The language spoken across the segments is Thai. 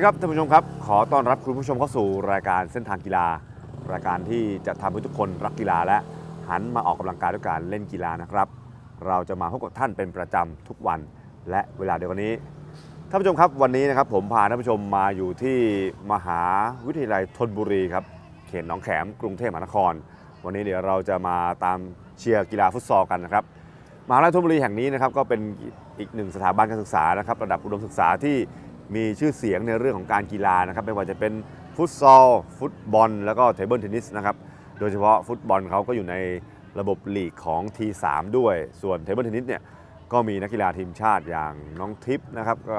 สวัสดีครับท่านผู้ชมครับ ขอต้อนรับคุณผู้ชมเข้าสู่รายการเส้นทางกีฬา รายการที่จะทำให้ทุกคนรักกีฬาและหันมาออกกำลังกายด้วยการเล่นกีฬานะครับ เราจะมาพบกับท่านเป็นประจำทุกวัน และเวลาเดียวกันนี้ท่านผู้ชมครับวันนี้นะครับผมพาท่านผู้ชมมาอยู่ที่มหาวิทยาลัยธนบุรีครับเขตหนองแขมกรุงเทพมหานคร วันนี้เดี๋ยวเราจะมาตามเชียร์กีฬาฟุตซอลกันนะครับมหาวิทยาลัยธนบุรีแห่งนี้นะครับก็เป็นอีกหนึ่งสถาบันการศึกษานะครับระดับอุดมศึกษาที่ มีชื่อเสียงในเรื่องของการกีฬานะครับไม่ว่าจะเป็นฟุตซอล ฟุตบอล แล้วก็เทเบิลเทนนิสนะครับโดยเฉพาะฟุตบอลเขาก็อยู่ในระบบลีกของ T3 ด้วย ส่วนเทเบิลเทนนิสเนี่ยก็มีนักกีฬาทีมชาติอย่างน้องทิพย์นะครับก็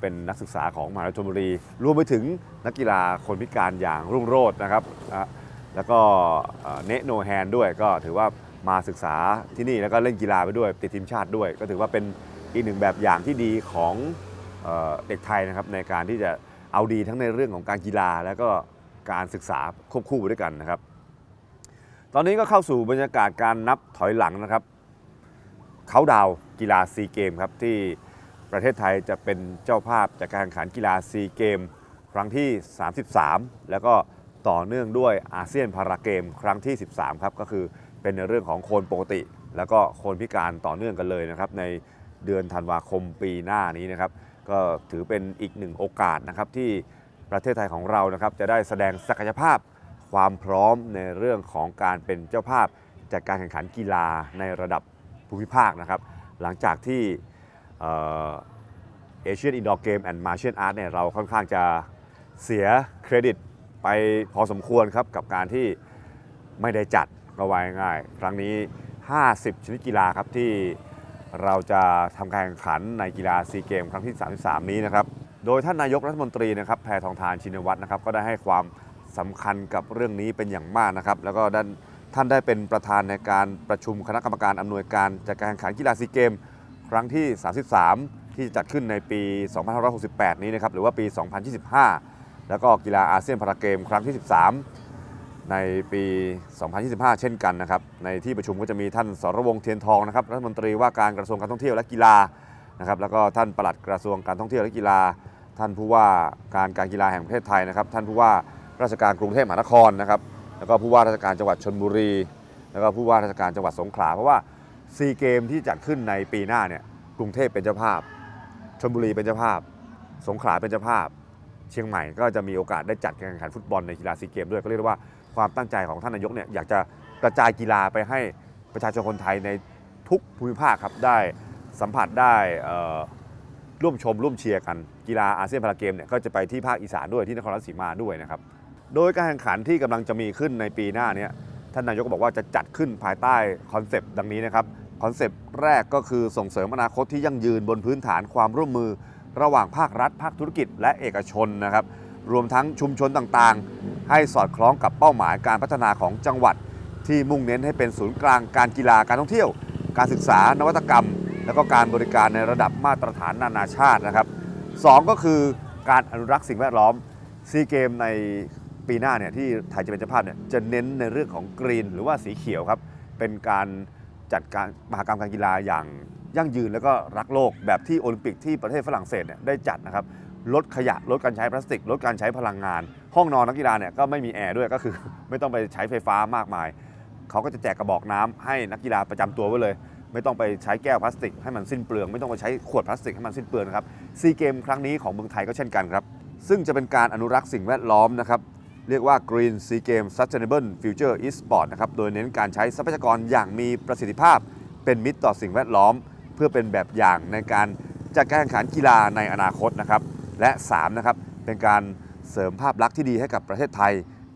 เป็นนักศึกษาของมหาวิทยาลัยธนบุรี รวมไปถึงนักกีฬาคนพิการอย่างรุ่งโรจน์นะครับ แล้วก็เนโนแฮนด้วยก็ถือว่ามาศึกษาที่นี่แล้วก็เล่นกีฬาไปด้วยติดทีมชาติด้วย ก็ถือว่าเป็นอีกหนึ่งแบบอย่างที่ดีของ เด็กไทยนะครับในการที่จะเอาดีทั้งในเรื่องของการกีฬา แล้วก็การศึกษาควบคู่ไปด้วยกันนะครับ ตอนนี้ก็เข้าสู่บรรยากาศการนับถอยหลังนะครับเขาดาวกีฬาซีเกมครับที่ประเทศไทยจะเป็นเจ้าภาพจากการแข่งขันกีฬาซีเกม ครั้งที่ 33 แล้วก็ต่อเนื่องด้วยอาเซียนพาราเกม ครั้งที่ 13 ครับก็คือเป็นในเรื่องของโคนปกติ แล้วก็โคนพิการต่อเนื่องกันเลยนะครับในเดือนธันวาคมปีหน้านี้นะครับ ก็ถือเป็นอีกหนึ่งโอกาสนะครับที่ประเทศไทยของเรานะครับจะได้แสดงศักยภาพความพร้อมในเรื่องของการเป็นเจ้าภาพจากการแข่งขันกีฬาในระดับภูมิภาคนะครับ หลังจากที่เอเชียนอินดอร์เกมแอนด์มาเชียนอาร์ตเนี่ยเราค่อนข้างจะเสียเครดิตไปพอสมควรครับกับการที่ไม่ได้จัดก็ว่าง่ายๆครั้งนี้ 50 ชนิดกีฬาครับที่ เราจะทำการแข่งขันในกีฬาซีเกมครั้งที่ 33 นี้นะครับ โดยท่านนายกรัฐมนตรีนะครับแพทองทานชินวัตรนะครับก็ได้ให้ความสำคัญกับเรื่องนี้เป็นอย่างมากนะครับ แล้วก็ด้านท่านได้เป็นประธานในการประชุมคณะกรรมการอำนวยการจัดการแข่งขันกีฬาซีเกม ครั้งที่ 33 ที่จะจัดขึ้นในปี 2568 นี้นะครับหรือว่าปี 2025 แล้วก็กีฬาอาเซียนพาราเกม ครั้งที่ 13 ในปี 2025 เช่นกันนะครับ ในที่ประชุมก็จะมีท่านสรวงเทียนทองนะครับ รัฐมนตรีว่าการกระทรวงการท่องเที่ยวและกีฬานะครับ แล้วก็ท่านปลัดกระทรวงการท่องเที่ยวและกีฬา ท่านผู้ว่าการการกีฬาแห่งประเทศไทยนะครับ ท่านผู้ว่าราชการกรุงเทพมหานครนะครับ แล้วก็ผู้ว่าราชการจังหวัดชนบุรี แล้วก็ผู้ว่าราชการจังหวัดสงขลา เพราะว่าซีเกมที่จัดขึ้นในปีหน้าเนี่ย กรุงเทพเป็นเจ้าภาพชลบุรีเป็นเจ้าภาพ สงขลาเป็นเจ้าภาพ เชียงใหม่ก็จะมีโอกาสได้จัดการแข่งขันฟุตบอลในกีฬาซีเกมด้วย ก็เรียกว่า ความตั้งใจของท่านนายกเนี่ยอยากจะกระจายกีฬาไปให้ประชาชนคนไทยในทุกภูมิภาคครับได้สัมผัสได้ร่วมชมร่วมเชียร์กันกีฬาอาเซียนพาราเกมเนี่ยก็จะไปที่ภาคอีสานด้วยที่นครราชสีมาด้วยนะครับโดยการแข่งขันที่กำลังจะมีขึ้นในปีหน้านี้ท่านนายกก็บอกว่าจะจัดขึ้นภายใต้คอนเซปต์ดังนี้นะครับคอนเซปต์แรกก็คือส่งเสริมอนาคตที่ยั่งยืนบนพื้นฐานความร่วมมือ ระหว่างภาครัฐ ภาคธุรกิจ และเอกชนนะครับรวมทั้งชุมชนต่างๆ ให้สอดคล้องกับเป้าหมายการพัฒนาของจังหวัด ที่มุ่งเน้นให้เป็นศูนย์กลางการกีฬาการท่องเที่ยว การศึกษานวัตกรรม และก็การบริการในระดับมาตรฐานนานาชาตินะครับสองก็คือการอนุรักษ์สิ่งแวดล้อมซีเกมในปีหน้าเนี่ยที่ไทยจะเป็นเจ้าภาพเนี่ยจะเน้นในเรื่องของกรีน หรือว่าสีเขียวครับเป็นการจัดการมหกรรมการกีฬาอย่างยั่งยืนแล้วก็รักโลกแบบที่โอลิมปิกที่ประเทศฝรั่งเศสเนี่ยได้จัดนะครับลดขยะลดการใช้พลาสติก ลดการใช้พลังงาน ห้องนอนนักกีฬาเนี่ยก็ไม่มีแอร์ด้วยก็คือ ไม่ต้องไปใช้ไฟฟ้ามากมาย เขาก็จะแจกกระบอกน้ำให้นักกีฬาประจำตัวไว้เลย ไม่ต้องไปใช้แก้วพลาสติกให้มันสิ้นเปลือง ไม่ต้องไปใช้ขวดพลาสติกให้มันสิ้นเปลืองนะครับซีเกมครั้งนี้ของเมืองไทยก็เช่นกันครับ ซึ่งจะเป็นการอนุรักษ์สิ่งแวดล้อมนะครับเรียกว่า Green Sea Games Sustainable Future Esport นะครับ โดยเน้นการใช้ทรัพยากรอย่างมีประสิทธิภาพ เป็นมิตรต่อสิ่งแวดล้อม เพื่อเป็นแบบอย่างในการจัดการแข่งขันกีฬาในอนาคตนะครับ และ 3 นะครับ เป็นการ เสริมภาพลักษณ์ที่ดีให้กับประเทศไทย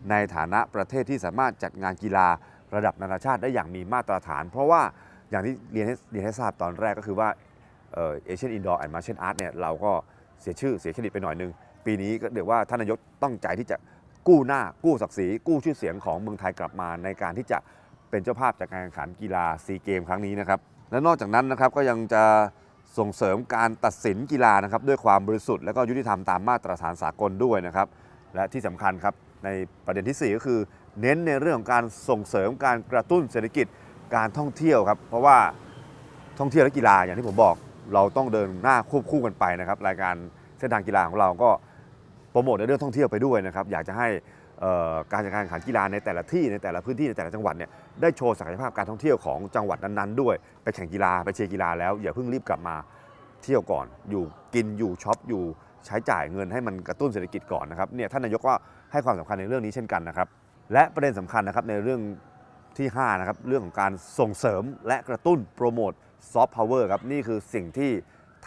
ในฐานะประเทศที่สามารถจัดงานกีฬาระดับนานาชาติได้อย่างมีมาตรฐาน เพราะว่าอย่างที่เรียนให้เรียนให้ทราบตอนแรกก็คือว่าเอเชียนอินดอร์แอนด์มาร์เชนอาร์ตเนี่ยเราก็เสียชื่อเสียเครดิตไปหน่อยนึง ปีนี้ก็เดี๋ยวว่าท่านนายกต้องใจที่จะกู้หน้ากู้ศักดิ์ศรีกู้ชื่อเสียงของเมืองไทยกลับมา ในการที่จะเป็นเจ้าภาพจากการแข่งขันกีฬาซีเกมครั้งนี้นะครับและนอกจากนั้นนะครับก็ยังจะ ส่งเสริมการตัดสินกีฬานะครับด้วยความบริสุทธิ์และก็ยุติธรรมตามมาตรฐานสากลด้วยนะครับและที่สำคัญครับในประเด็นทีสี่ 4 ก็คือ เน้นในเรื่องของการส่งเสริมการกระตุ้นเศรษฐกิจการท่องเที่ยวครับเพราะว่าท่องเที่ยวและกีฬาอย่างที่ผมบอกเราต้องเดินหน้าควบคู่กันไปนะครับรายการเส้นทางกีฬาของเราก็โปรโมทในเรื่องท่องเที่ยวไปด้วยนะครับอยากจะให้ การจัดการแข่งขันกีฬาในแต่ละที่ในแต่ละพื้นที่ในแต่ละจังหวัดเนี่ยได้โชว์ศักยภาพการท่องเที่ยวของจังหวัดนั้นๆ ด้วยไปแข่งกีฬาไปเชียร์กีฬาแล้วอย่าเพิ่งรีบกลับมาเที่ยวก่อน อยู่กินอยู่ช็อปอยู่ใช้จ่ายเงินให้มันกระตุ้นเศรษฐกิจก่อนนะครับเนี่ยท่านนายกก็ให้ความสำคัญในเรื่องนี้เช่นกันนะครับและประเด็นสำคัญนะครับในเรื่องที่5นะครับเรื่องของการส่งเสริมและกระตุ้นโปรโมทซอฟต์พาวเวอร์ครับนี่คือสิ่งที่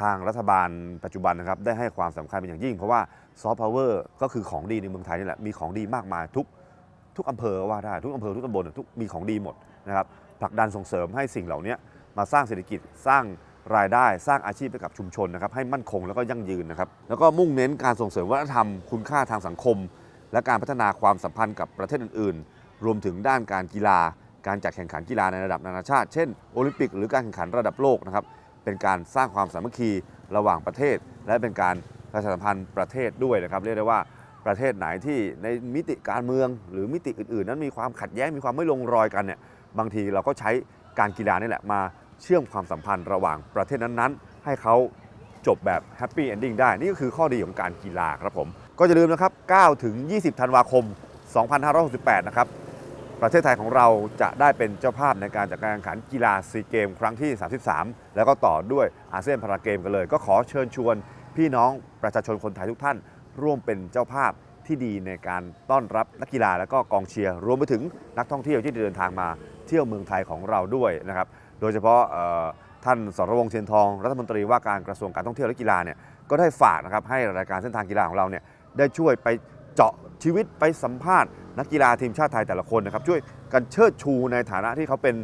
ทางรัฐบาลปัจจุบันนะครับได้ให้ความสำคัญเป็นอย่างยิ่ง เพราะว่า ซอฟต์พาวเวอร์ก็คือของดีในเมืองไทยนี่แหละมีของดีมากมายทุกทุกอำเภอว่าได้ทุกอำเภอทุกตำบลทุกมีของดีหมดนะครับผลักดันส่งเสริมให้สิ่งเหล่านี้มาสร้างเศรษฐกิจสร้างรายได้สร้างอาชีพให้กับชุมชนนะครับให้มั่นคงแล้วก็ยั่งยืนนะครับแล้วก็มุ่งเน้นการส่งเสริมวัฒนธรรมคุณค่าทางสังคม และการพัฒนาความสัมพันธ์กับประเทศอื่น ๆ รวมถึงด้านการกีฬา การจัดแข่งขันกีฬาในระดับนานาชาติ เช่นโอลิมปิกหรือการแข่งขันระดับโลกนะครับเป็นการสร้างความสามัคคีระหว่างประเทศ และเป็นการ ประชาสัมพันธ์ประเทศด้วยนะครับเรียกได้ว่าประเทศไหนที่ในมิติการเมืองหรือมิติอื่นๆ นั้นมีความขัดแย้งมีความไม่ลงรอยกันเนี่ยบางทีเราก็ใช้การกีฬานี่แหละมาเชื่อมความสัมพันธ์ระหว่างประเทศนั้นๆ ให้เขาจบแบบแฮปปี้เอนดิ้งได้ นี่ก็คือข้อดีของการกีฬาครับผม ก็อย่าลืมนะครับ 9 ถึง 20 ธันวาคม 2568 นะครับ ประเทศไทยของเราจะได้เป็นเจ้าภาพในการจัดการแข่งขันกีฬาซีเกม ครั้งที่ 33 แล้วก็ต่อด้วยอาเซียนพาราเกมกันเลย ก็ขอเชิญชวน พี่น้องประชาชนคนไทยทุกท่าน ร่วมเป็นเจ้าภาพที่ดีในการต้อนรับนักกีฬาและก็กองเชียร์รวมไปถึงนักท่องเที่ยวที่เดินทางมาเที่ยวเมืองไทยของเราด้วยนะครับโดยเฉพาะท่านสรวงเทียนทอง รัฐมนตรีว่าการกระทรวงการท่องเที่ยวและกีฬาเนี่ยก็ได้ฝากนะครับให้รายการเส้นทางกีฬาของเราเนี่ยได้ช่วยไปเจาะชีวิตไปสัมภาษณ์นักกีฬาทีมชาติไทยแต่ละคนนะครับช่วยกันเชิดชูในฐานะที่เขาเป็น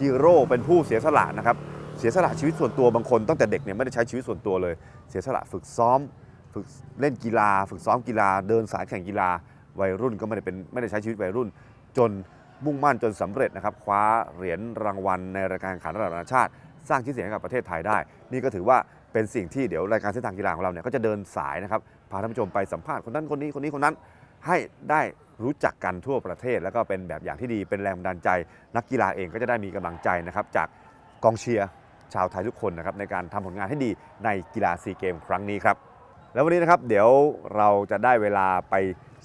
ฮีโร่เป็นผู้เสียสละนะครับ เสียสละชีวิตส่วนตัวบางคนตั้งแต่เด็กเนี่ยไม่ได้ใช้ชีวิตส่วนตัวเลย เสียสละฝึกซ้อม ฝึกเล่นกีฬา ฝึกซ้อมกีฬา เดินสายแข่งกีฬา วัยรุ่นก็ไม่ได้เป็นไม่ได้ใช้ชีวิตวัยรุ่น จนมุ่งมั่นจนสำเร็จนะครับคว้าเหรียญรางวัลในรายการแข่งขันระดับนานาชาติ สร้างชื่อเสียงให้กับประเทศไทยได้ นี่ก็ถือว่าเป็นสิ่งที่เดี๋ยวรายการเส้นทางกีฬาของเราเนี่ยก็จะเดินสายนะครับพาท่านผู้ชมไปสัมภาษณ์คนนั้นคนนี้คนนี้คนนั้น ให้ได้รู้จักกันทั่วประเทศ แล้วก็เป็นแบบอย่างที่ดีเป็นแรงบันดาลใจ นักกีฬาเองก็จะได้มีกำลังใจนะครับจากกองเชียร์ ชาวไทยทุกคนนะครับในการทำผลงานให้ดีในกีฬาซีเกมครั้งนี้ครับแล้ววันนี้นะครับเดี๋ยวเราจะได้เวลาไป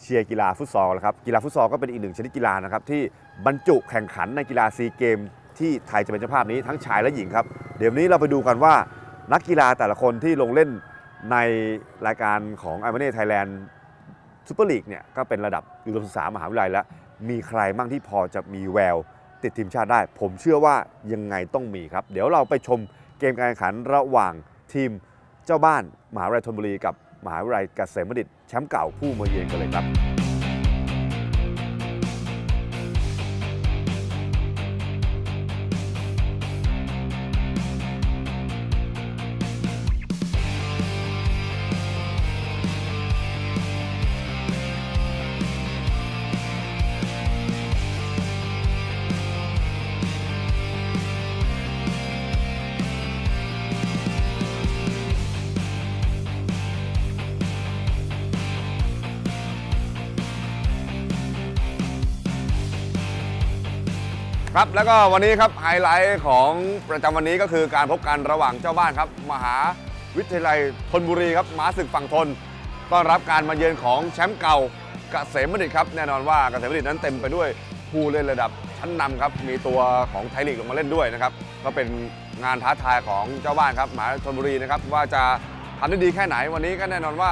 เชียร์กีฬาฟุตซอลแล้วครับกีฬาฟุตซอลก็เป็นอีกหนึ่งชนิดกีฬานะครับที่บรรจุแข่งขันในกีฬาซีเกม ที่ไทยจะเป็นเจ้าภาพนี้ทั้งชายและหญิงครับเดี๋ยวนี้เราไปดูกันว่านักกีฬาแต่ละคนที่ลงเล่นในรายการของไอ a มเน่ไทยแลนด์ซูเปอร์ลีกเนี่ยก็เป็นระดับอุดมศึกษามหาวิทยาลัยแล้ว มีใครบ้างที่พอจะมีแวว ติดทีมชาติได้ ผมเชื่อว่ายังไงต้องมีครับ เดี๋ยวเราไปชมเกมการแข่งขันระหว่างทีมเจ้าบ้านมหาวิทยาลัยธนบุรีกับมหาวิทยาลัยเกษมบัณฑิตแชมป์เก่าผู้มาเยือนกันเลยครับ ครับแล้วก็วันนี้ครับไฮไลท์ของประจำวันนี้ก็คือการพบกันระหว่างเจ้าบ้านครับ มหาวิทยาลัยธนบุรีครับม้าศึกฝั่งทน ต้อนรับการมาเยือนของแชมป์เก่าเกษมบัณฑิตครับแน่นอนว่าเกษมบัณฑิตนั้นเต็มไปด้วยผู้เล่นระดับชั้นนำครับมีตัวของไทยลีกลงมาเล่นด้วยนะครับก็เป็นงานท้าทายของเจ้าบ้านครับมหาธนบุรีนะครับว่าจะทำได้ดีแค่ไหนวันนี้ก็แน่นอนว่า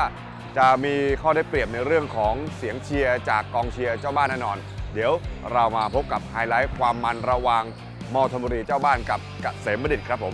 จะมีข้อได้เปรียบในเรื่องของเสียงเชียร์จากกองเชียร์เจ้าบ้านแน่นอน เดี๋ยวเรามาพบกับไฮไลท์ความมันระหว่างมอธนบุรีเจ้าบ้านกับเกษมบัณฑิตครับผม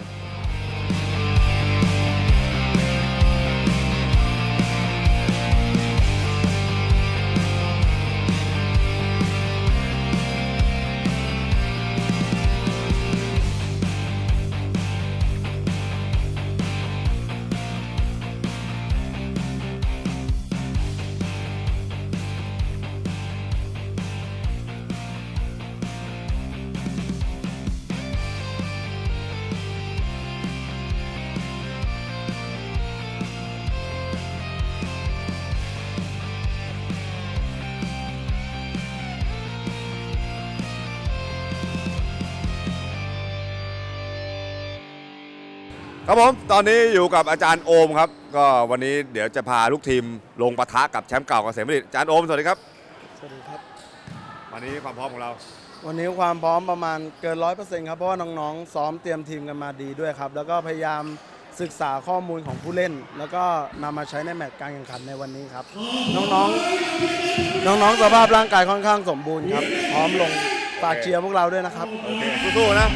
ครับผม ตอนนี้อยู่กับอาจารย์โอมครับ ก็วันนี้เดี๋ยวจะพาลูกทีมลงปะทะกับแชมป์เก่าเกษมบัณฑิตอาจารย์โอมสวัสดีครับ สวัสดีครับ วันนี้ความพร้อมของเรา วันนี้ความพร้อมประมาณเกินร้อยเปอร์เซ็นต์ครับ เพราะว่าน้องๆ ซ้อมเตรียมทีมกันมาดีด้วยครับ แล้วก็พยายามศึกษาข้อมูลของผู้เล่น แล้วก็นำมาใช้ในแมตช์การแข่งขันในวันนี้ครับ น้องๆ น้องๆ สภาพร่างกายค่อนข้างสมบูรณ์ครับ พร้อมลงฝากเชียร์พวกเราด้วยนะครับ โอเคสู้ๆนะ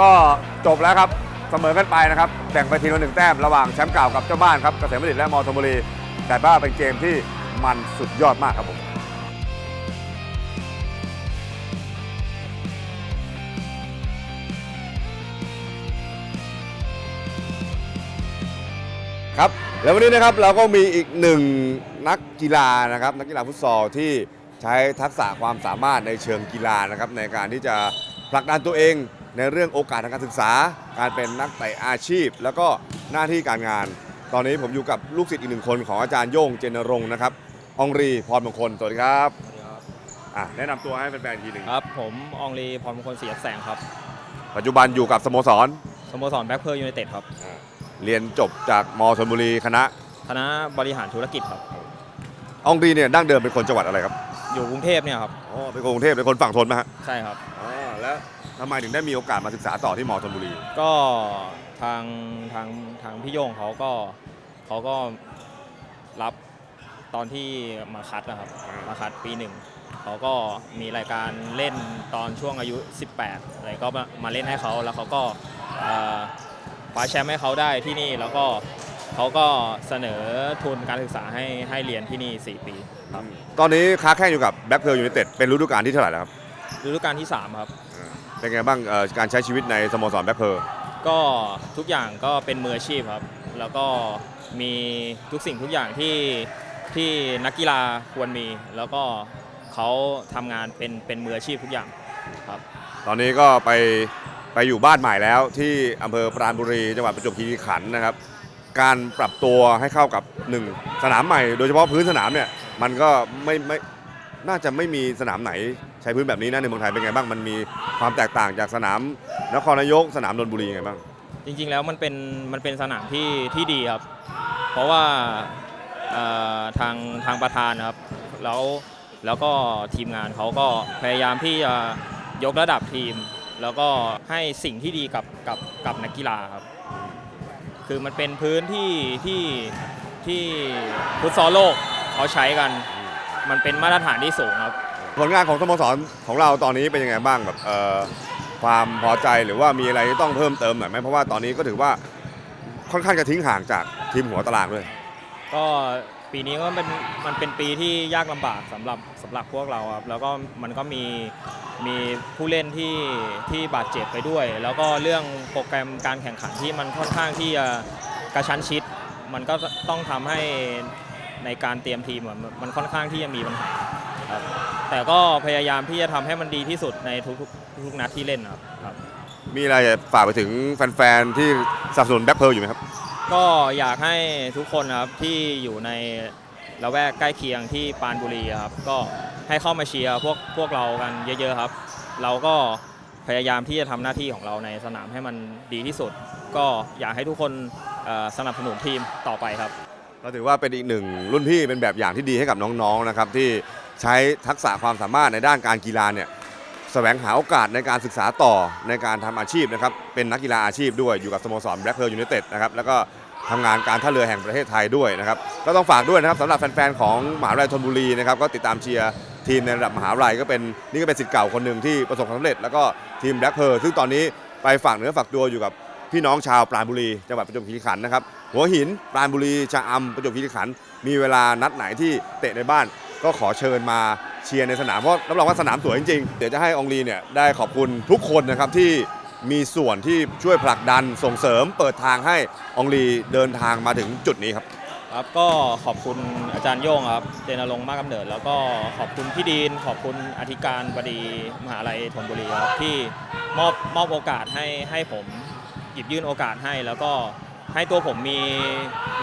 ก็จบแล้วครับเสมอกันไปนะครับแบ่งไปทีละหนึ่งแต้มระหว่างแชมป์เก่ากับเจ้าบ้านครับเกษมบัณฑิตและมอธนบุรี แต่ว่าเป็นเกมที่มันสุดยอดมากครับผมครับแล้ววันนี้นะครับเราก็มีอีกหนึ่งนักกีฬานะครับนักกีฬาฟุตซอลที่ใช้ทักษะความสามารถในเชิงกีฬานะครับในการที่จะผลักดันตัวเอง ในเรื่องโอกาสทางการศึกษา การเป็นนักเตะอาชีพ แล้วก็หน้าที่การงาน ตอนนี้ผมอยู่กับลูกศิษย์อีกหนึ่งคนของอาจารย์โย่งเจนรงค์นะครับองรีพรมงคลสวัสดีครับอะแนะนำตัวให้แฟนๆอีกทีหนึ่งครับ ผมอองลีพรมงคลศรีอับแสงครับ ปัจจุบันอยู่กับสโมสรสโมสรแบ็คเพอร์ยูไนเต็ดครับ เรียนจบจากมชลบุรีคณะคณะบริหารธุรกิจครับ องรีเนี่ยดั้งเดิมเป็นคนจังหวัดอะไรครับอยู่กรุงเทพเนี่ยครับอ๋อเป็นคนกรุงเทพเป็นคนฝั่งทนไหมฮะ ใช่ครับอ๋อ แล้วทำไมถึงได้มีโอกาสมาศึกษาต่อที่มอชลบุรี ก็ทางทางทางพี่โยงเขาก็เขาก็รับตอนที่มาคัดนะครับอ่าม มาคัดปีหนึ่งเขาก็มีรายการเล่นตอนช่วงอายุ 18อะไรก็มามาเล่นให้เขาแล้วเขาก็เอ่อคว้าแชมป์ให้เขาได้ที่นี่แล้วก็เขาก็เสนอทุนการศึกษาให้ให้เรียนที่นี่ 4 ปีครับตอนนี้ค้าแข่งอยู่กับแบ็คเพิร์ลยูไนเต็ดเป็นฤดูกาลที่เท่าไหร่แล้วครับฤดูกาลที่ 3 ครับ เป็นไงบ้างเอ่อการใช้ชีวิตในสโมสรแบ็คเพิร์ลก็ทุกอย่างก็เป็นมืออาชีพครับ แล้วก็มีทุกสิ่งทุกอย่างที่ที่นักกีฬาควรมี แล้วก็เขาทำงานเป็นเป็นมืออาชีพทุกอย่างครับ ตอนนี้ก็ไปไปอยู่บ้านใหม่แล้วที่อำเภอปราณบุรีจังหวัดประจวบคีรีขันธ์นะครับ การปรับตัวให้เข้ากับหนึ่งสนามใหม่ โดยเฉพาะพื้นสนามเนี่ยมันก็ไม่ไม่น่าจะไม่มีสนามไหนใช้พื้นแบบนี้นะในเมืองไทยเป็นไงบ้างมันมีความแตกต่างจากสนามนครนายกสนามนนทบุรียังไงบ้าง จริงๆแล้วมันเป็นมันเป็นสนามที่ที่ดีครับ เพราะว่าเอ่อทางทางประธานนะครับแล้วแล้วก็ทีมงานเขาก็พยายามที่จะยกระดับทีม แล้วก็ให้สิ่งที่ดีกับกับกับนักกีฬาครับ คือมันเป็นพื้นที่ที่ที่ฟุตซอลโลกเขาใช้กัน มันเป็นมาตรฐานที่สูงครับ ผลงานของสโมสรของเราตอนนี้เป็นยังไงบ้างแบบเอ่อความพอใจหรือว่ามีอะไรที่ต้องเพิ่มเติมหน่อยไหมเพราะว่าตอนนี้ก็ถือว่าค่อนข้างจะทิ้งห่างจากทีมหัวตารางด้วย ก็ปีนี้ก็เป็นมันเป็นปีที่ยากลำบากสำหรับสำหรับพวกเราครับแล้วก็มันก็มีมีผู้เล่นที่ที่บาดเจ็บไปด้วย แล้วก็เรื่องโปรแกรมการแข่งขันที่มันค่อนข้างที่จะกระชั้นชิด มันก็ต้องทำให้ในการเตรียมทีมอะมันมันค่อนข้างที่จะมีปัญหาครับ แต่ก็พยายามที่จะทำให้มันดีที่สุดในทุกๆทุกๆนัดที่เล่นครับครับ มีอะไรจะฝากไปถึงแฟนๆ ที่สนับสนุนแบ็คเพิร์ลอยู่ไหมครับ ก็อยากให้ทุกคนนะครับที่อยู่ในละแวกใกล้เคียงที่ปรานบุรีอะครับก็ให้เข้ามาเชียร์พวกพวกเรากันเยอะ ๆครับ เราก็พยายามที่จะทำหน้าที่ของเราในสนามให้มันดีที่สุด ก็อยากให้ทุกคนเอ่อสนับสนุนทีมต่อไปครับเราถือว่าเป็นอีกหนึ่งรุ่นพี่เป็นแบบอย่างที่ดีให้กับน้องๆ นะครับที่ ใช้ทักษะความสามารถในด้านการกีฬาเนี่ยแสวงหาโอกาสในการศึกษาต่อในการทำอาชีพนะครับเป็นนักกีฬาอาชีพด้วยอยู่กับสโมสรแบล็คเพิร์ลยูไนเต็ดนะครับแล้วก็ทำงานการท่าเรือแห่งประเทศไทยด้วยนะครับก็ต้องฝากด้วยนะครับสำหรับแฟนๆของมหาวิทยาลัยธนบุรีนะครับก็ติดตามเชียร์ทีมในระดับมหาวิทยาลัยก็เป็นนี่ก็เป็นสิทธิ์เก่าคนหนึ่งที่ประสบความสำเร็จ แล้วก็ทีมแบล็คเพิร์ลซึ่งตอนนี้ไปฝากเนื้อฝากตัวอยู่กับพี่น้องชาวปราณบุรีจังหวัดประจวบคีรีขันธ์นะครับหัวหินปราณบุรีชะอำประจวบคีรีขันธ์มีเวลานัดไหนที่เตะในบ้าน ก็ขอเชิญมาเชียร์ในสนามเพราะรับรองว่าสนามสวยจริงๆ เดี๋ยวจะให้องลีเนี่ยได้ขอบคุณทุกคนนะครับที่มีส่วนที่ช่วยผลักดันส่งเสริมเปิดทางให้องลีเดินทางมาถึงจุดนี้ครับ ครับก็ขอบคุณอาจารย์โย่งครับเจนรงค์มากกำเนิด แล้วก็ขอบคุณพี่ดีน ขอบคุณอธิการบดีมหาลัยธนบุรีครับที่มอบมอบโอกาสให้ให้ผมหยิบยื่นโอกาสให้แล้วก็ ให้ตัวผมมี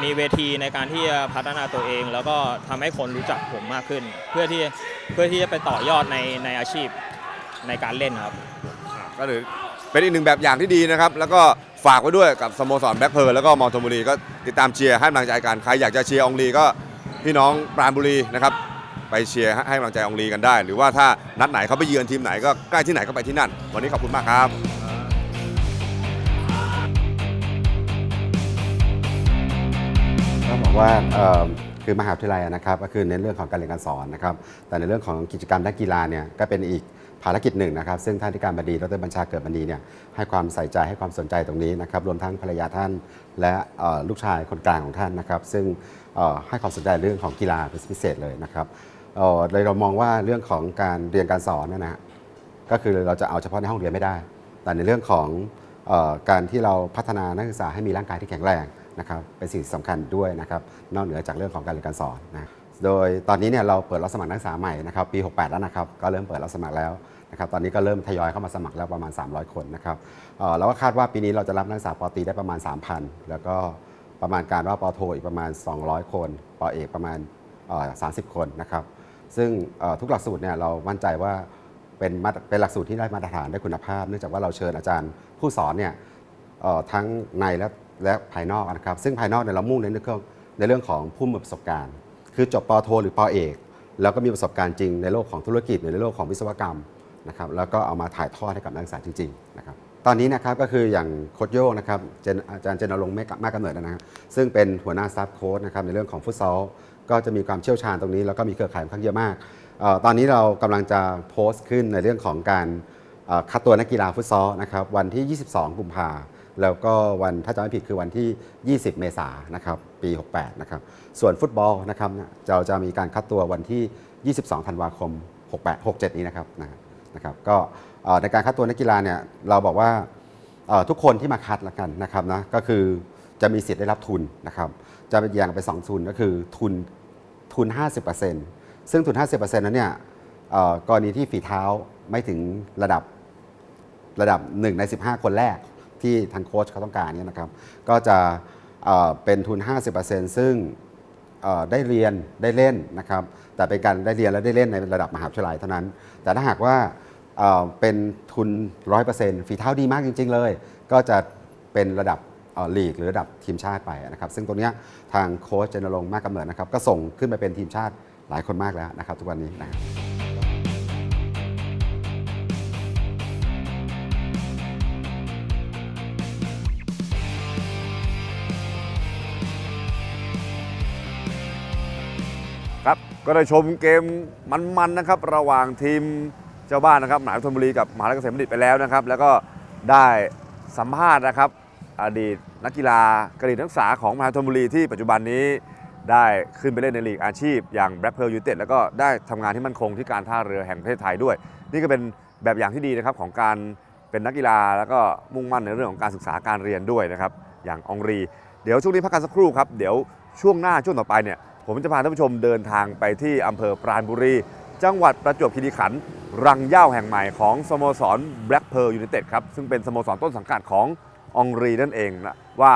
มีเวทีในการที่จะพัฒนาตัวเอง แล้วก็ทำให้คนรู้จักผมมากขึ้น เพื่อที่เพื่อที่จะไปต่อยอดในในอาชีพในการเล่นครับ ก็ถือเป็นอีกหนึ่งแบบอย่างที่ดีนะครับ แล้วก็ฝากไว้ด้วยกับสโมสรแบ็คเพิร์ลแล้วก็มอธนบุรีก็ติดตามเชียร์ให้กำลังใจกันใครอยากจะเชียร์องลีก็พี่น้องปราณบุรีนะครับไปเชียร์ให้กำลังใจองลีกันได้ หรือว่าถ้านัดไหนเขาไปเยือนทีมไหนก็ใกล้ที่ไหนก็ไปที่นั่น วันนี้ขอบคุณมากครับ ว่าคือมหาวิทยาลัยนะครับก็คือในเรื่องของการเรียนการสอนนะครับ แต่ในเรื่องของกิจกรรมด้านกีฬาเนี่ยก็เป็นอีกภารกิจหนึ่งนะครับ ซึ่งท่านที่การบดีดรบัญชาเกิดมณีเนี่ยให้ความใส่ใจให้ความสนใจตรงนี้นะครับรวมทั้งภรรยาท่าน และลูกชายคนกลางของท่านนะครับ ซึ่งให้ความสนใจเรื่องของกีฬาเป็นพิเศษเลยนะครับเลยเรามองว่าเรื่องของการเรียนการสอนนะฮะก็คือเราจะเอาเฉพาะในห้องเรียนไม่ได้ แต่ในเรื่องของการที่เราพัฒนานักศึกษาให้มีร่างกายที่แข็งแรง นะครับเป็นสิ่งสำคัญด้วยนะครับนอกเหนือจากเรื่องของการเรียนการสอนนะโดยตอนนี้เนี่ยเราเปิดรับสมัครนักศึกษาใหม่นะครับปี 68 แล้วนะครับก็เริ่มเปิดรับสมัครแล้วนะครับตอนนี้ก็เริ่มทยอยเข้ามาสมัครแล้วประมาณ 300 คนนะครับเราก็คาดว่าปีนี้เราจะรับนักศึกษาปอตีได้ประมาณ 3,000 แล้วก็ประมาณการว่าปอโทอีกประมาณ 200 คนปอเอกประมาณ 30 คนนะครับซึ่งทุกหลักสูตรเนี่ยเรามั่นใจว่าเป็นเป็นหลักสูตรที่ได้มาตรฐานได้คุณภาพ เนื่องจากว่าเราเชิญอาจารย์ผู้สอนเนี่ยทั้งในและ และภายนอกนะครับ ซึ่งภายนอกเนี่ยเรามุ่งเน้นในเรื่องในเรื่องของผู้มีประสบการณ์ คือจบปโท หรือปอเอก แล้วก็มีประสบการณ์จริงในโลกของธุรกิจหรือในโลกของวิศวกรรมนะครับแล้วก็เอามาถ่ายทอดให้กับนักศึกษาจริงๆนะครับตอนนี้นะครับก็คืออย่างโค้ชโย่งนะครับอาจารย์เจนรงค์มากกำเนิดนะครับซึ่งเป็นหัวหน้าสตาฟโค้ชนะครับในเรื่องของฟุตซอลก็จะมีความเชี่ยวชาญตรงนี้ แล้วก็มีเครือข่ายค่อนข้างเยอะมาก ตอนนี้เรากำลังจะโพสต์ขึ้นในเรื่องของการคัดตัวนักกีฬาฟุตซอลนะครับวันที่ 22 กุมภาพัน แล้วก็วันถ้าจำไม่ผิดคือวันที่ 20 เมษายนนะครับปี 68 นะครับ ส่วนฟุตบอลนะครับเราจะมีการคัดตัววันที่ 22 ธันวาคม 68 67 นี้นะครับนะนะครับก็ในการคัดตัวนักกีฬาเนี่ยเราบอกว่าทุกคนที่มาคัดละกันนะครับนะก็คือจะมีสิทธิ์ได้รับทุนนะครับจะแบ่งไปนสองทุนก็คือทุนทุน 50%ซึ่งทุน 50%นั้นเนี่ยเอ่อกรณีที่ฝีเท้าไม่ถึงระดับระดับ 1 ใน 15 คนแรก ที่ทางโค้ชเขาต้องการเนี่ยนะครับ ก็จะเเป็นทุน 50%ซึ่งเอ่อได้เรียนได้เล่นนะครับ แต่เป็นการได้เรียนและได้เล่นในระดับมหาวิทยาลัยเท่านั้น แต่ถ้าหากว่าเอ่อเป็นทุน 100%ฝีเท้าดีมากจริง ๆ เลย ก็จะเป็นระดับลีกหรือระดับทีมชาติไปนะครับ ซึ่งตรงเนี้ยทางโค้ชเจนรงมากกำเนิดนะครับ ก็ส่งขึ้นไปเป็นทีมชาติหลายคนมากแล้วนะครับ ทุกวันนี้นะครับ ครับก็ได้ชมเกมมันๆนะครับ ระหว่างทีมเจ้าบ้านนะครับมหาวิทยาลัยธนบุรีกับมหาวิทยาลัยเกษมบัณฑิตไปแล้วนะครับ แล้วก็ได้สัมภาษณ์นะครับ อดีตนักกีฬากรีฑานักศึกษาของมหาวิทยาลัยธนบุรีที่ปัจจุบันนี้ได้ขึ้นไปเล่นในลีกอาชีพ อย่าง Black Pearl United แล้วก็ได้ทำงานที่มั่นคงที่การท่าเรือแห่งประเทศไทยด้วย นี่ก็เป็นแบบอย่างที่ดีนะครับของการเป็นนักกีฬาแล้วก็มุ่งมั่นในเรื่องของการศึกษาการเรียนด้วยนะครับอย่างองรี เดี๋ยวช่วงนี้พักกันสักครู่ครับเดี๋ยวช่วงหน้าช่วงต่อไปเนี่ย ผมจะพาท่านผู้ชมเดินทางไปที่อำเภอปราณบุรี จังหวัดประจวบคีรีขันธ์รังเย้าแห่งใหม่ของสโมสร Black Pearl United ครับ ซึ่งเป็นสโมสรต้นสังกัดขององรีนั่นเองนะว่า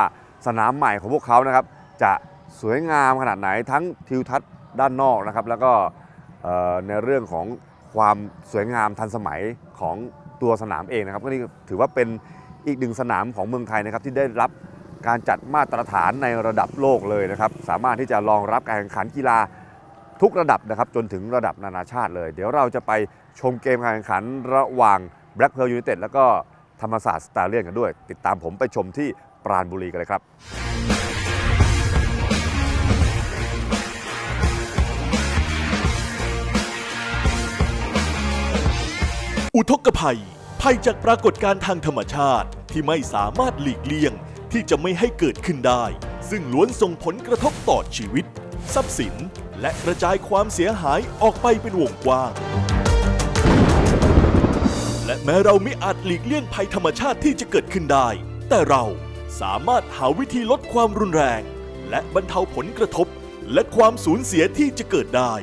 สนามใหม่ของพวกเขานะครับ จะสวยงามขนาดไหนทั้งทิวทัศน์ด้านนอกนะครับ แล้วก็ในเรื่องของความสวยงามทันสมัยของตัวสนามเองนะครับก็นี่ถือว่าเป็นอีกหนึ่งสนามของเมืองไทยนะครับที่ได้รับ การจัดมาตรฐานในระดับโลกเลยนะครับ สามารถที่จะรองรับการแข่งขันกีฬาทุกระดับนะครับจนถึงระดับนานาชาติเลย เดี๋ยวเราจะไปชมเกมการแข่งขันระหว่าง Black Pearl United แล้วก็ธรรมศาสตร์สตาร์เลียนกันด้วย ติดตามผมไปชมที่ปราณบุรีกันเลยครับอุทกภัย ภัยจากปรากฏการณ์ทางธรรมชาติที่ไม่สามารถหลีกเลี่ยง ที่จะไม่ให้เกิดขึ้นได้ ซึ่งล้วนส่งผลกระทบต่อชีวิต ทรัพย์สิน และกระจายความเสียหายออกไปเป็นวงกว้างและแม้เราไม่อาจหลีกเลี่ยงภัยธรรมชาติที่จะเกิดขึ้นได้ แต่เราสามารถหาวิธีลดความรุนแรง และบรรเทาผลกระทบ และความสูญเสียที่จะเกิดได้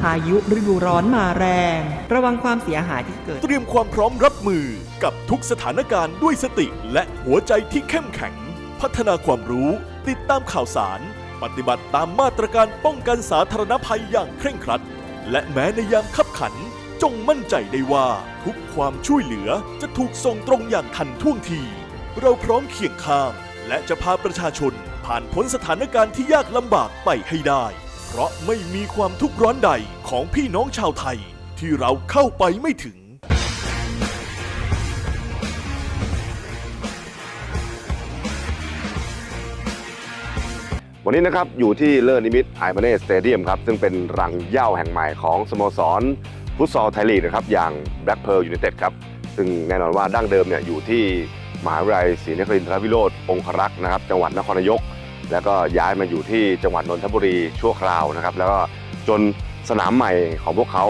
พายุฤดูร้อนมาแรง ระวังความเสียหายที่เกิด เตรียมความพร้อมรับมือ กับทุกสถานการณ์ด้วยสติและหัวใจที่เข้มแข็ง พัฒนาความรู้ ติดตามข่าวสาร ปฏิบัติตามมาตรการป้องกันสาธารณภัยอย่างเคร่งครัด และแม้ในยามขับขัน จงมั่นใจได้ว่าทุกความช่วยเหลือจะถูกส่งตรงอย่างทันท่วงที เราพร้อมเคียงข้าง และจะพาประชาชนผ่านพ้นสถานการณ์ที่ยากลำบากไปให้ได้ เพราะไม่มีความทุกข์ร้อนใดของพี่น้องชาวไทย ที่เราเข้าไปไม่ถึง วันนี้นะครับอยู่ที่เลอร์นิมิตไอมาเน่สเตเดียมครับซึ่งเป็นรังเย้าแห่งใหม่ของสโมสรฟุตซอลไทยลีกนะครับอย่าง Black Pearl United ครับซึ่งแน่นอนว่าดั้งเดิมเนี่ยอยู่ที่มหาวิทยาลัยศรีนครินทรวิโรธองครักษ์นะครับจังหวัดนครนายก แล้วก็ย้ายมาอยู่ที่จังหวัดนนทบุรีชั่วคราวนะครับแล้วก็จนสนามใหม่ของพวกเขา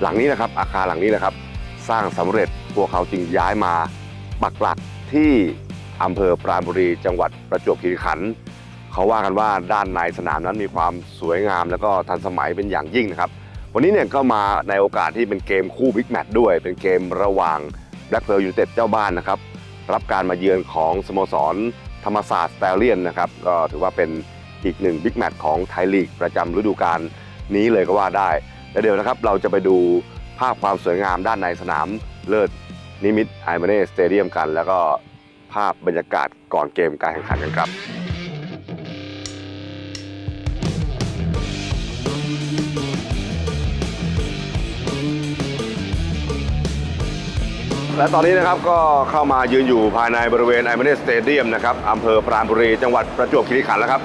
หลังนี้นะครับอาคารหลังนี้นะครับ สร้างสำเร็จพวกเขาจึงย้ายมาปักหลักที่อำเภอปราณบุรี จังหวัดประจวบคีรีขันธ์ เขาว่ากันว่าด้านในสนามนั้นมีความสวยงาม แล้วก็ทันสมัยเป็นอย่างยิ่งนะครับ วันนี้เนี่ยก็มาในโอกาสที่เป็นเกมคู่บิ๊กแมตช์ด้วย เป็นเกมระหว่าง Black Pearl United เจ้าบ้านนะครับ รับการมาเยือนของสโมสรธรรมศาสตร์สเตลเลียนนะครับ ก็ถือว่าเป็นอีกหนึ่งบิ๊กแมตช์ของไทยลีกประจำฤดูกาลนี้เลยก็ว่าได้และเดี๋ยวนะครับเราจะไปดูภาพความสวยงามด้านในสนามเลิศนิมิตไอมาเน่สเตเดียมกัน แล้วก็ภาพบรรยากาศก่อนเกมการแข่งขันกันครับ และตอนนี้นะครับก็เข้ามายืนอยู่ภายในบริเวณไอมาเนสเตเดียมนะครับอำเภอปราณบุรีจังหวัดประจวบคีรีขันธ์แล้วครับ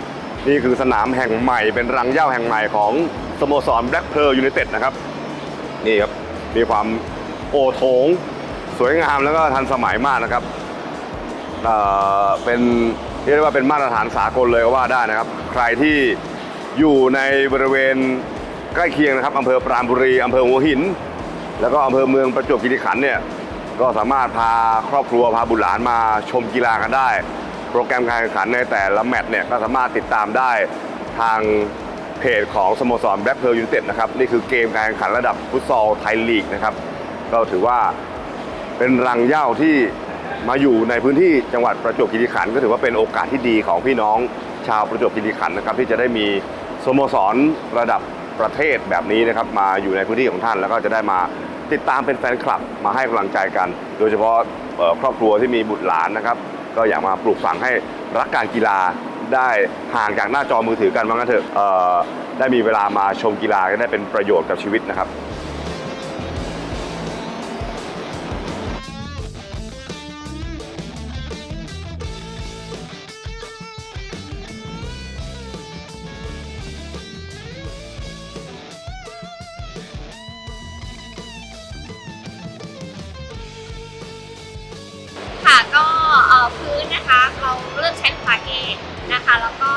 นี่คือสนามแห่งใหม่เป็นรังเหย้าแห่งใหม่ของสโมสรแบล็กเพ r l ยู i นเต็ดนะครับ นี่ครับ มีความโอโถง สวยงามแล้วก็ทันสมัยมากนะครับเอ่อเป็นเรียกได้ว่าเป็นมาตรฐานสากลเลยก็ว่าได้นะครับ ใครที่อยู่ในบริเวณใกล้เคียงนะครับอำเภอปราณบุรีอำเภอหัวหิน แล้วก็อำเภอเมืองประจวบคีรีขันธ์เนี่ย ก็สามารถพาครอบครัวพาบุตรหลานมาชมกีฬากันได้ โปรแกรมการแข่งขันในแต่ละแมตช์เนี่ยก็สามารถติดตามได้ทางเพจของสโมสรแบล็กเพ r l ยู i นเต็ดนะครับนี่คือเกมการแข่งขันระดับฟุตซอลไทยลีกนะครับก็ถือว่าเป็นรังเย้าที่มาอยู่ในพื้นที่จังหวัดประจวบคีรีขันธ์ก็ถือว่าเป็นโอกาสที่ดีของพี่น้องชาวประจวบคีรีขันธ์นะครับที่จะได้มีสโมสรระดับประเทศแบบนี้นะครับมาอยู่ในพื้นที่ของท่านแล้วก็จะได้มา ติดตามเป็นแฟนคลับมาให้กำลังใจกัน โดยเฉพาะครอบครัวที่มีบุตรหลานนะครับ ก็อยากมาปลูกฝังให้รักการกีฬาได้ห่างจากหน้าจอมือถือกันบ้างนะเถอะได้มีเวลามาชมกีฬาก็ได้เป็นประโยชน์กับชีวิตนะครับาเลือกใช้ลูกค้าเกตนะคะ แล้วก็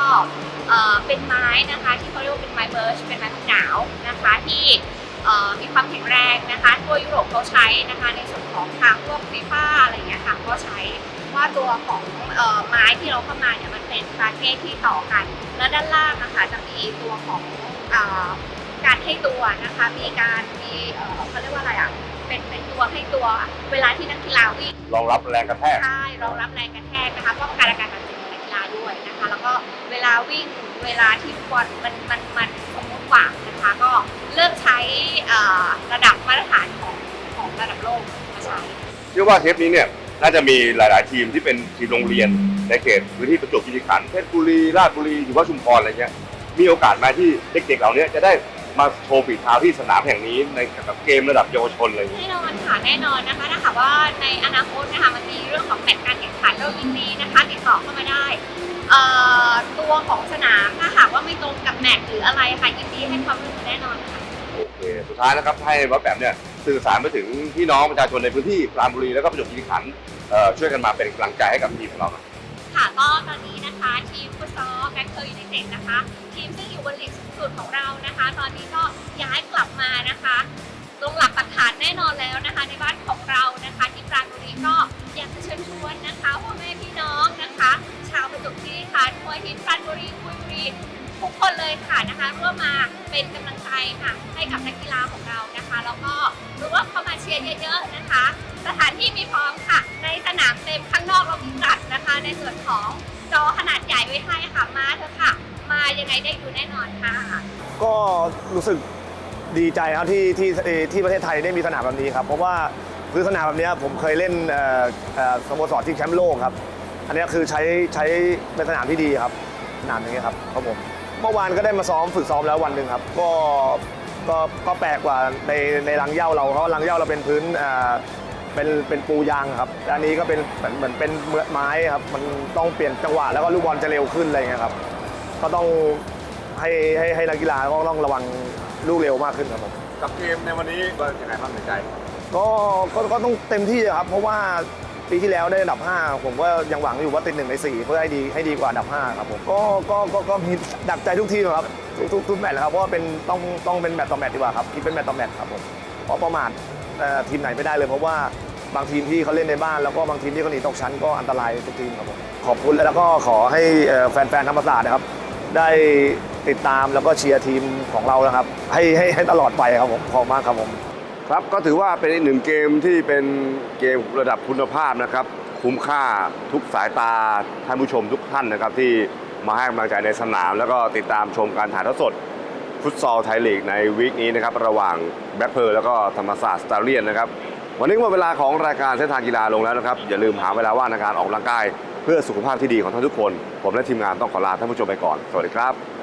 เอ่อเป็นไม้นะคะที่เขาเรียกว่าเป็นไม้เบิร์ชเป็นไม้หนาวนะคะที่เอ่อมีความแข็งแรงนะคะทั่วยุโรปเขาใช้นะคะในส่วนของทางพวกฟีฟ่าอะไรอย่างเงี้ยค่ะก็ใช้ว่าตัวของเอ่อไม้ที่เราเข้ามาเนี่ยมันเป็นปาเก้ที่ต่อกัน และด้านล่างนะคะจะมีตัวของเอ่อการให้ตัวนะคะมีการมีเอ่อเขาเรียกว่าอะไรอะเป็นเป็นตัวให้ตัวเวลาที่นักกีฬาวิ่งรองรับแรงกระแทกใช่รองรับแรงกระแทกนะคะป้องกันอาการบาดเจ็บของนักกีฬา ด้วยนะคะ แล้วก็เวลาวิ่งเวลาที่บอลมันมันมันสมมติหวังนะคะ ก็เริ่มใช้เอ่อระดับมาตรฐานของของระดับโลกมาใช้เชื่อว่าเทปนี้เนี่ยน่าจะมีหลาย ๆ ทีมที่เป็นทีมโรงเรียนในเขตพื้นที่ประจวบคีรีขันธ์เพชรบุรีราชบุรีหรือว่าชุมพรอะไรเงี้ยมีโอกาสไหมาที่เด็ก ๆ เหล่านี้จะได้มาโชว์ฝีเท้าที่สนามแห่งนี้ในกับเกมระดับเยาวชนอะไรเงี้ยแน่นอนค่ะแน่นอนนะคะถ้าหากว่าในอนาคตนะคะมันมีเรื่องของแมตช์การแข่งขันเรายินดีนะคะติดต่อเข้ามาได้ เอ่อตัวของสนามถ้าหากว่าไม่ตรงกับแมตช์หรืออะไรค่ะยินดีให้ความร่วมมือแน่นอนค่ะ โอเคสุดท้ายนะครับให้วัดแบบเนี่ยสื่อสารไปถึงพี่น้องประชาชนในพื้นที่ปราณบุรีแล้วก็ประจวบคีรีขันธ์เอ่อช่วยกันมาเป็นกำลังใจให้กับทีมของเราหน่อยค่ะก็ตอนนี้นะคะทีมฟุตซอลแบงค์เคอร์ยูไนเต็ดนะคะ ทีมซึ่งอยู่บนลีกสูงสุดของเรานะคะ ตอนนี้ก็ย้ายกลับมานะคะ ลงหลักปักฐานแน่นอนแล้วนะคะ ในบ้านของเรานะคะที่ปราณบุรีก็อยากจะเชิญชวนนะคะพ่อแม่พี่น้องนะคะ ชาวประจวบคีรีขันธ์หัวหินปราณบุรีกุยบุรีทุกคนเลยค่ะนะคะร่วมมาเป็นกำลังใจค่ะให้กับนักกีฬาของเรานะคะ แล้วก็รู้ว่าเข้ามาเชียร์เยอะๆนะคะ สถานที่มีพร้อมค่ะ ในสนามเต็มข้างนอกเรามีจัดนะคะ ในส่วนของจอขนาดใหญ่ไว้ให้ค่ะมาเถอะค่ะ มายังไงได้ดูแน่นอนค่ะ ก็รู้สึก ดีใจครับที่ที่ที่ประเทศไทยได้มีสนามแบบนี้ครับ เพราะว่าพื้นสนามแบบนี้ผมเคยเล่นสโมสรที่แชมป์โลกครับ อันนี้คือใช้ใช้เป็นสนามที่ดีครับสนามอย่างเงี้ยครับครับผมเมื่อวานก็ได้มาซ้อมฝึกซ้อมแล้ววันหนึ่งครับ ก็ก็ก็แปลกกว่าในในรังเย้าเราเพราะรังเย้าเราเป็นพื้นเป็นเป็นปูยางครับอันนี้ก็เป็นเหมือนเหมือนเป็นไม้ครับมันต้องเปลี่ยนจังหวะแล้วก็ลูกบอลจะเร็วขึ้นอะไรเงี้ยครับ ก็ต้องให้ให้ให้นักกีฬาก็ต้องระวัง ลูกเร็วมากขึ้นครับผมกับเกมในวันนี้ก็ยังไงบ้างในใจ ก็ก็ก็ต้องเต็มที่ครับ เพราะว่าปีที่แล้วได้อันดับ 5 ผมก็ยังหวังอยู่ว่าติดหนึ่งใน 4 เพื่อให้ดีให้ดีกว่าอันดับ 5 ครับผมก็ก็ก็ก็มีดักใจทุกทีมครับทุกทุกทุกแมตช์นะครับเพราะว่าเป็นต้องต้องเป็นแมตต์ต่อแมตช์ดีกว่าครับคิดเป็นแมตต์ต่อแมตช์ครับผมเพราะประมาทเอ่อทีมไหนไม่ได้เลย เพราะว่าบางทีมที่เขาเล่นในบ้านแล้วก็บางทีมที่เขาหนีตกชั้นก็อันตรายทุกทีมครับผมขอบคุณแล้วก็ขอให้เอ่อแฟนๆธรรมศาสตร์นะครับได้ ติดตามแล้วก็เชียร์ทีมของเรานะครับ ให้ให้ให้ตลอดไปครับผมขอบคุณมากครับผม ครับก็ถือว่าเป็นอีกหนึ่งเกมที่เป็นเกมระดับคุณภาพนะครับ คุ้มค่าทุกสายตาท่านผู้ชมทุกท่านนะครับ ที่มาให้กำลังใจในสนาม แล้วก็ติดตามชมการถ่ายทอดสดฟุตซอลไทยลีกในวีคนี้นะครับระหว่างแบ็คเพร์ลแล้วก็ธรรมศาสตร์สตาเลียนนะครับวันนี้หมดเวลาของรายการเส้นทางกีฬาลงแล้วนะครับ อย่าลืมหาเวลาว่างในการออกกำลังกาย เพื่อสุขภาพที่ดีของท่านทุกคน ผมและทีมงานต้องขอลาท่านผู้ชมไปก่อน สวัสดีครับ